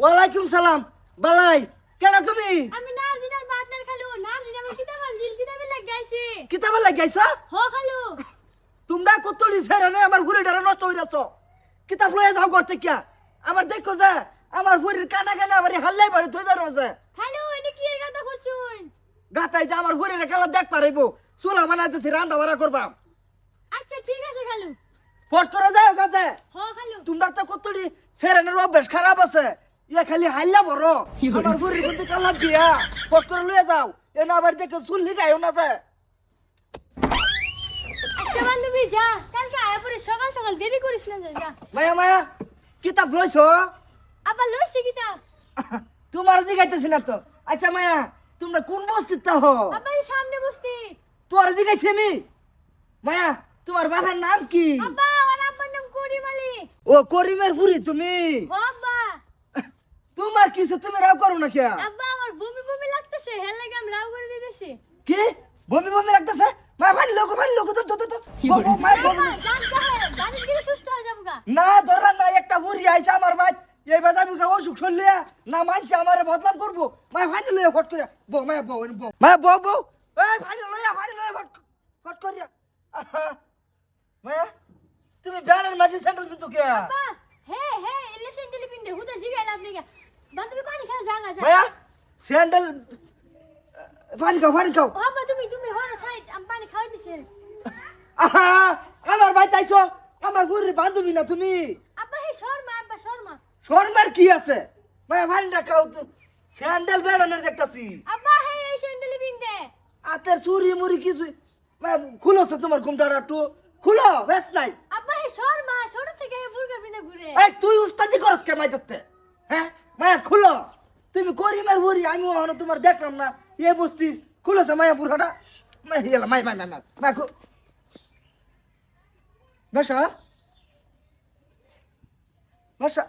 ওয়ালাইকুম সালাম বালাই কেডা তুমি? আমি নার্জিনার পার্টনার খালু। নার্জিন আমার কিতাব আনছিল কিতাবে লাগাইছে। কিতাবে লাগাইছ? হ খালু। তোমরা কতলি ছেড়ে নে আমার ঘুরে ডারে নষ্ট যাচ্ছ কিতাব লয়ে যাও করতে কিয়া আমার দেখো যে আমার ঘুরির কানা কানা আমার হাল্লাই বাড়ি তুই জানো যে খালু এটা কি এর কথা করছুন? গাতাই যে আমার ঘুরে খেলা দেখ পারিব চুলা বানাইতেছি রান্না বাড়া করবা আচ্ছা ঠিক আছে খালু। ফট করে যাও গাছে হ খালু। তোমরা তো কতলি ফেরানোর অভ্যাস খারাপ আছে। ইয়া খালি হাল্লা বড়। আমার ঘুরির কিন্তু কালা দিয়া ফট করে লয়ে যাও। এ না আবার দেখে চুল্লি গাইও না যে আচ্ছা বান্ধবী যা। কালকে আয়া পরে সকাল সকাল দেরি করিস না যা, মায়া মায়া কিতাব লইছো? আবার লইছি কিতাব। তোমার জিগাইতেছি না তো। আচ্ছা মায়া তোমরা কোন বস্তির তা হো আবার সামনে বসতি। তোমার জিগাইছি আমি? মায়া তোমার বাবার নাম কি? আব্বা আমার আব্বার নাম করিম আলী ও করিমের পুরি তুমি? হ আব্বা তোমার কিছু তুমি রাও করো না কে আব্বা আমার বমি বমি লাগতেছে হেল লাগে আমি রাও করে দিতেছি। কি? বমি বমি লাগতেছে? মা ভাই লোক ভাই লোক তো তো তো মা সুস্থ হয়ে যাব না ধরা না একটা বুড়ি আইছে আমার ভাই এই বাজার বিঘা অসুখ শুনলিয়া না মানছি আমারে বদনাম করব। মা ভাই লইয়া ফট করিয়া। বউ মা বউ বউ। মা বউ বউ। এই ভাই লইয়া ভাই লইয়া ফট ফট করিয়া। আহা। তুমি ব্যানের মাঝে স্যান্ডেল কিন্তু কে আব্বা হে হে এলে সেন্টেলি পিন্দে হুদা জিগাইলা আপনি গা বান্ধবী পানি খাওয়া জাগা যা মায়া স্যান্ডেল পানি খাও পানি খাও ও আব্বা তুমি তুমি হরো সাইড আমি পানি খাওয়াই দিছি আহা আমার ভাই চাইছো আমার বুড়ির বান্ধবী না তুমি আব্বা হে শর্মা আব্বা শর্মা শর্মার কি আছে মায়া পানিটা খাও তো স্যান্ডেল বেড়ানোর দেখতাছি আব্বা হে এই সেন্টেলি পিন্দে আতের চুরি মুড়ি কিছু খুলোছে তোমার ঘুমটাটা একটু খুলো বেশ নাই আব্বা হে শর্মা ছোট থেকে হে বুর্গা পিন্দে ঘুরে এই তুই উস্তাদি করস কে মাই ধরতে হ্যাঁ মায়া খুলো। তুমি করি করিমের বুড়ি আমি ওখানে তোমার দেখলাম না। এ বস্তি খুলেছে মায়া বুড়াটা। মাই মাই মাই মাই মাই খু নশা নশা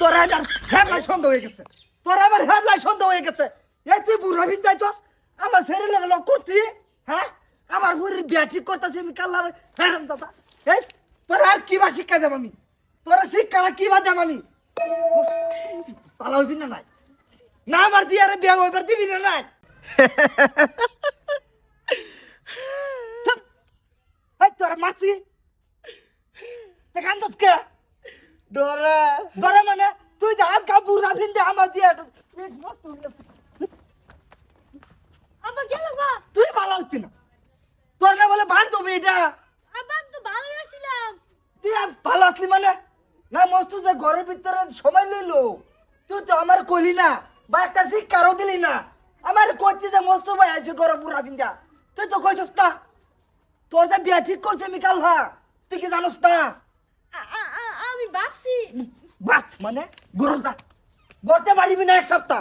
তোর আমার হেডলাই সন্দেহ হয়ে গেছে। তোর আমার হেডলাই সন্দেহ হয়ে গেছে। এই তুই বুড়া ভিন্দাইছস আমার ছেড়ে লাগে লোক করতি? হ্যাঁ? আমার বুড়ির বিয়া ঠিক করতেছি আমি কাল্লা হ্যাঁ দাদা এই, তোর আর কি বা শিক্ষা দেব আমি? তোর শিক্ষাটা কি বা দেব আমি? পালা হইবি না নাই। না আমার দিয়ারে বিয়া হইবার দিবি না নাই। তোর মাসি দেখান দোস কে? ডরে। ধরে মানে? তুই যে আজ কা বুড়া ভিন্দে আমার দিয়ে আব্বা গেল গা? তুই ভালো হচ্ছি না। তোর না বলে বান্ধবী এটা। আব্বা আমি তো ভালোই আছিলাম। তুই ভালো আসলি মানে? না মস্ত যে ঘরের ভিতরে সময় লইল তুই তো আমার কলি না বা একটা শিক্ষারও দিলি না। আমার কইতে যে মস্ত ভাই আছে ঘরে বুড়া বিন্দা তুই তো কইছস না। তোর যে বিয়া ঠিক করছে মিকাল হা তুই কি জানোস না? আমি ভাবছি। বাচ মানে গরজা গড়তে পারিবি না এক সপ্তাহ।